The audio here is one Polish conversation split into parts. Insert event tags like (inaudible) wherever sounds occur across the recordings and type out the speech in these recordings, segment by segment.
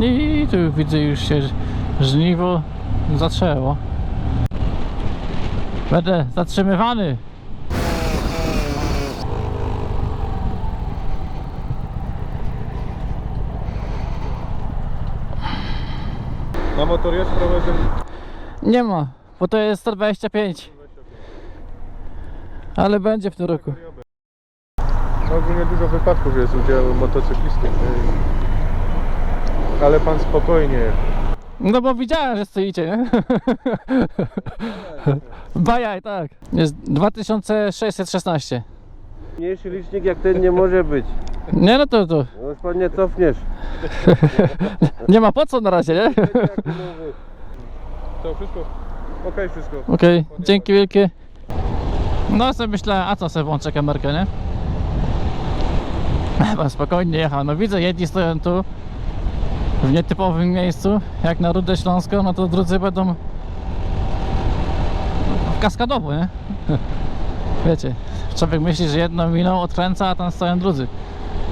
I tu widzę już się żniwo zaczęło. Będę zatrzymywany. Na motor jest. Nie ma, bo to jest 125. Ale będzie w tym roku. No, Ogólnie dużo wypadków jest udziału motocyklistów. Nie? Ale pan spokojnie. No bo widziałem, że stoicie, nie? (laughs) Bajaj, tak. Jest 2616. Mniejszy licznik jak ten nie może być. Nie no to, to No już pan nie cofniesz. (laughs) nie ma po co na razie, nie? To wszystko? Okej, wszystko. Okej, dzięki wielkie. No sobie myślę, a co sobie włączę kamerkę, nie? Chyba spokojnie jechał. No widzę, jedni stoją tu w nietypowym miejscu, jak na Rudę Śląską, no to drudzy będą kaskadowo, nie? (laughs) Wiecie, człowiek myśli, że jedną miną odkręca, a tam stoją drudzy.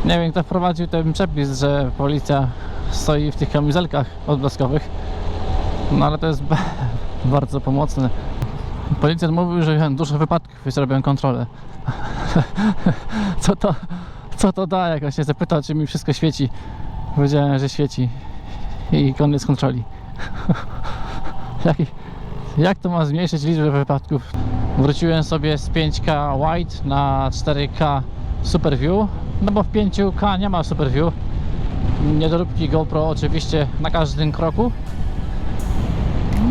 Nie wiem, kto wprowadził ten przepis, że policja stoi w tych kamizelkach odblaskowych. No ale to jest ba- (laughs) bardzo pomocne. Policjant mówił, że dużo wypadków jest robią kontrolę. (laughs) co to, co to da? Jak się zapytał, czy mi wszystko świeci. Powiedziałem, że świeci. I koniec kontroli. (laughs) jak, jak to ma zmniejszyć liczbę wypadków? Wróciłem sobie z 5K Wide na 4K Super View. No bo w 5K nie ma Super View. Niedoróbki GoPro oczywiście na każdym kroku.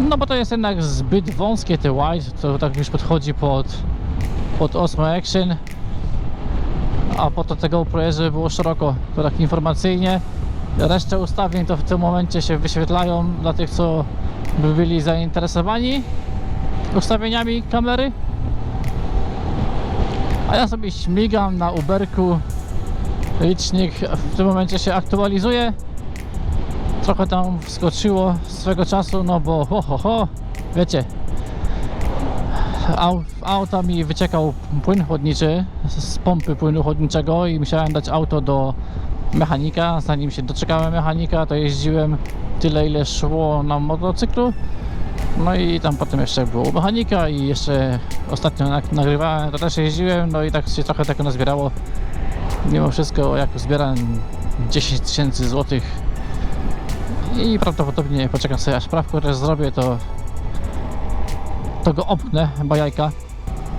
No bo to jest jednak zbyt wąskie te wide, to tak już podchodzi pod, pod Osmo Action a po to tego GoPro żeby było szeroko, to tak informacyjnie resztę ustawień to w tym momencie się wyświetlają dla tych co by byli zainteresowani ustawieniami kamery. A ja sobie śmigam na Uberku. Licznik w tym momencie się aktualizuje. Trochę tam wskoczyło swego czasu, no bo ho, ho, ho, wiecie, au, auta mi wyciekał płyn chłodniczy z pompy płynu chłodniczego i musiałem dać auto do mechanika. Zanim się doczekałem mechanika, to jeździłem tyle, ile szło na motocyklu. No i tam potem jeszcze było mechanika i jeszcze ostatnio nag- nagrywałem, to też jeździłem, no i tak się trochę tego nazbierało. Mimo wszystko, jak zbieram 10 tysięcy złotych i prawdopodobnie poczekam sobie aż prawko też zrobię to to go opnę, bajajka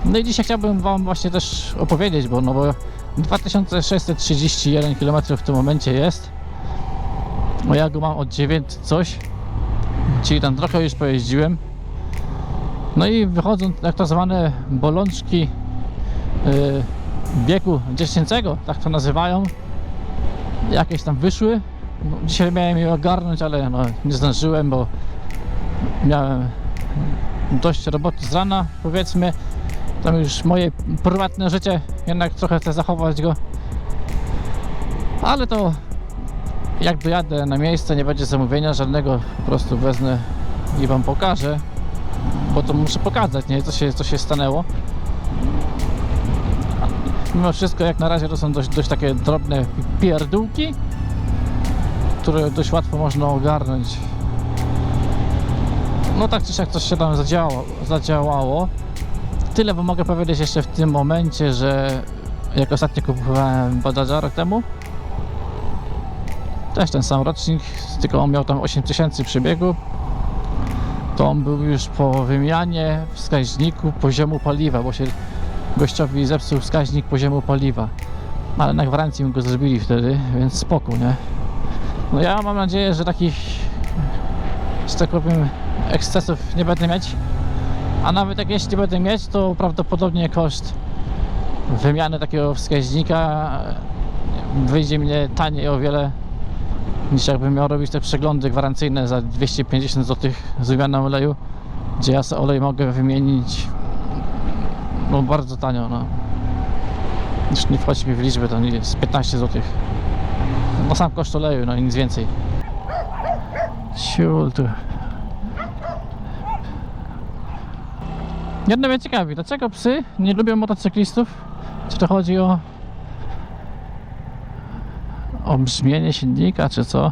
no i dzisiaj chciałbym wam właśnie też opowiedzieć, bo no bo 2631 km w tym momencie jest. Bo ja go mam od 9 coś czyli tam trochę już pojeździłem. No i wychodzą tak zwane bolączki yy, biegu dziecięcego, tak to nazywają jakieś tam wyszły. No, dzisiaj miałem je ogarnąć, ale no, nie zdążyłem, bo miałem dość roboty z rana, powiedzmy. Tam już moje prywatne życie, jednak trochę chcę zachować go. Ale to jak dojadę na miejsce, nie będzie zamówienia żadnego, po prostu wezmę i wam pokażę, bo to muszę pokazać, nie, co się, co się stanęło. Mimo wszystko, jak na razie to są dość, dość takie drobne pierdółki, które dość łatwo można ogarnąć. No tak czy siak coś się tam zadziałało, zadziałało. Tyle wam mogę powiedzieć jeszcze w tym momencie, że jak ostatnio kupowałem Badaża rok temu, też ten sam rocznik, tylko on miał tam 8000 przebiegu, to on był już po wymianie wskaźniku poziomu paliwa, bo się gościowi zepsuł wskaźnik poziomu paliwa. Ale na gwarancji mi go zrobili wtedy, więc spoko, nie? No ja mam nadzieję, że takich, że tak powiem, ekscesów nie będę mieć. A nawet jak jeśli będę mieć, to prawdopodobnie koszt wymiany takiego wskaźnika e, wyjdzie mnie taniej o wiele niż jakbym miał robić te przeglądy gwarancyjne za 250 zł z wymianą oleju, gdzie ja sobie olej mogę wymienić no bardzo tanio, no. Już nie wchodzi mi w liczbę, to nie jest 15 zł. No sam koszt oleju, no nic więcej. Ciul tu. Jedno mnie ciekawi, dlaczego psy nie lubią motocyklistów? Czy to chodzi o o brzmienie silnika, czy co?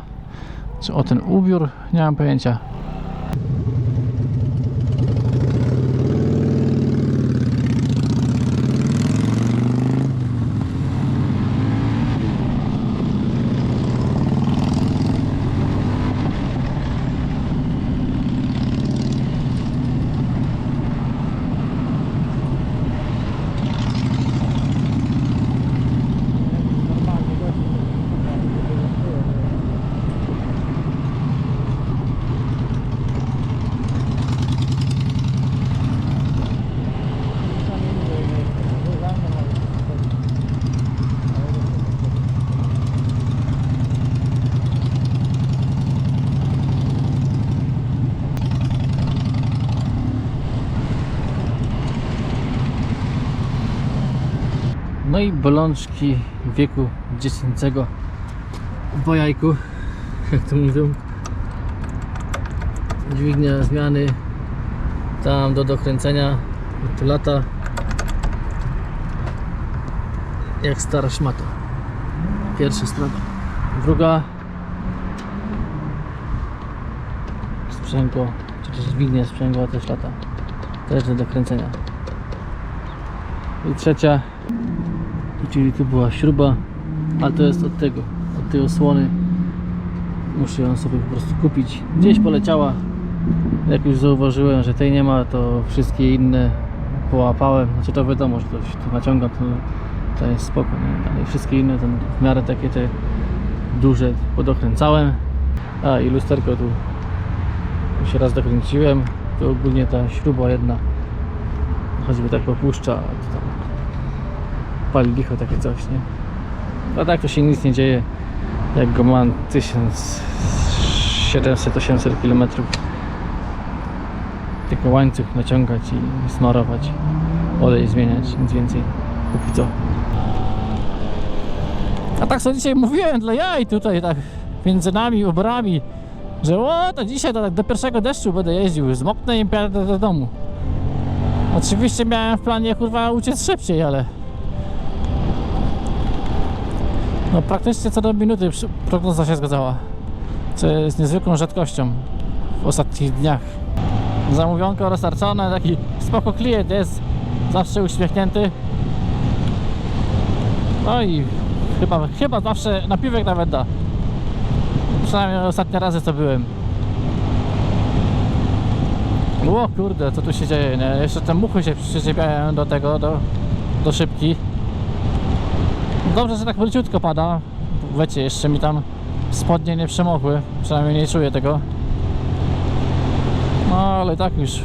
Czy o ten ubiór? Nie mam pojęcia. No i bolączki wieku dziecięcego po jak to mówią. Dźwignia zmiany tam do dokręcenia. Tu lata jak stara szmata. Pierwsza sprawa. Druga sprzęgło, czy też dźwignia sprzęgła też lata. Też do dokręcenia. I trzecia Czyli tu była śruba, ale to jest od tego, od tej osłony. Muszę ją sobie po prostu kupić. Gdzieś poleciała. Jak już zauważyłem, że tej nie ma, to wszystkie inne połapałem. Znaczy to wiadomo, że ktoś tu naciąga, to, to jest spoko, nie? ale wszystkie inne to w miarę takie te duże podokręcałem. A i lusterko tu już raz dokręciłem. To ogólnie ta śruba jedna choćby tak popuszcza, to tam pali licho takie coś, nie? A tak to się nic nie dzieje. Jak go mam 1700-800 km tylko łańcuch naciągać i smarować, olej zmieniać, nic więcej. Póki co. A tak sobie dzisiaj mówiłem dla jaj tutaj tak między nami, ubrami, że o, to dzisiaj to tak do pierwszego deszczu będę jeździł, zmoknę i jadę do domu. Oczywiście miałem w planie kurwa uciec szybciej, ale No praktycznie co do minuty prognoza się zgadzała. Co jest niezwykłą rzadkością w ostatnich dniach. Zamówionko roztarczone, taki spoko klient jest, zawsze uśmiechnięty. No i chyba, chyba zawsze napiwek nawet da. Przynajmniej ostatnie razy co byłem. O kurde, co tu się dzieje, nie? Jeszcze te muchy się przyczepiają do tego, do, do szybki. Dobrze, że tak leciutko pada. Wiecie, jeszcze mi tam spodnie nie przemokły. Przynajmniej nie czuję tego. No ale tak już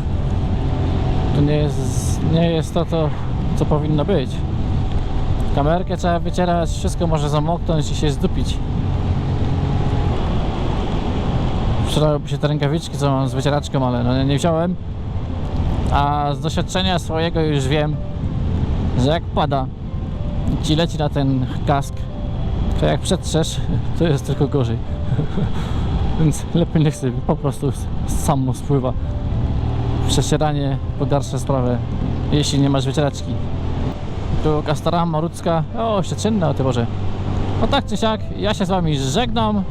to nie jest, nie jest to, to, co powinno być. Kamerkę trzeba wycierać, wszystko może zamoknąć i się zdupić. Przydałyby się te rękawiczki, co mam z wycieraczką, ale no nie wziąłem. A z doświadczenia swojego już wiem, że jak pada, ci leci na ten kask, to jak przetrzesz, to jest tylko gorzej. (laughs) Więc lepiej niech sobie po prostu samo spływa. Przecieranie pogarsza sprawę, jeśli nie masz wycieraczki. Tu Kastara Marucka, o jeszcze czynne o ty Boże. No tak czy siak, ja się z wami żegnam.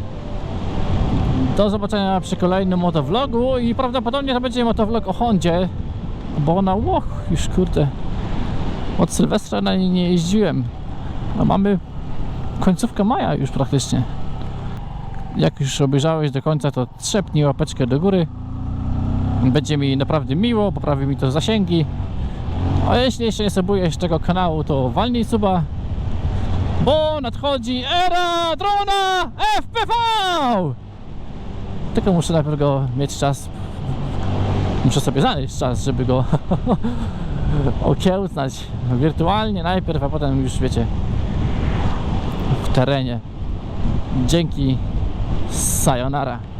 Do zobaczenia przy kolejnym motovlogu i prawdopodobnie to będzie motovlog o Hondzie, bo ona, łoch, już kurde, od Sylwestra na niej nie jeździłem. A mamy końcówkę maja już praktycznie. Jak już obejrzałeś do końca, to trzepnij łapeczkę do góry. Będzie mi naprawdę miło, poprawi mi to zasięgi. A jeśli jeszcze nie subujesz tego kanału, to walnij suba. Bo nadchodzi era drona FPV! Tylko muszę najpierw go mieć czas. Muszę sobie znaleźć czas, żeby go (laughs) okiełznać wirtualnie najpierw, a potem już wiecie w terenie. Dzięki. Sayonara.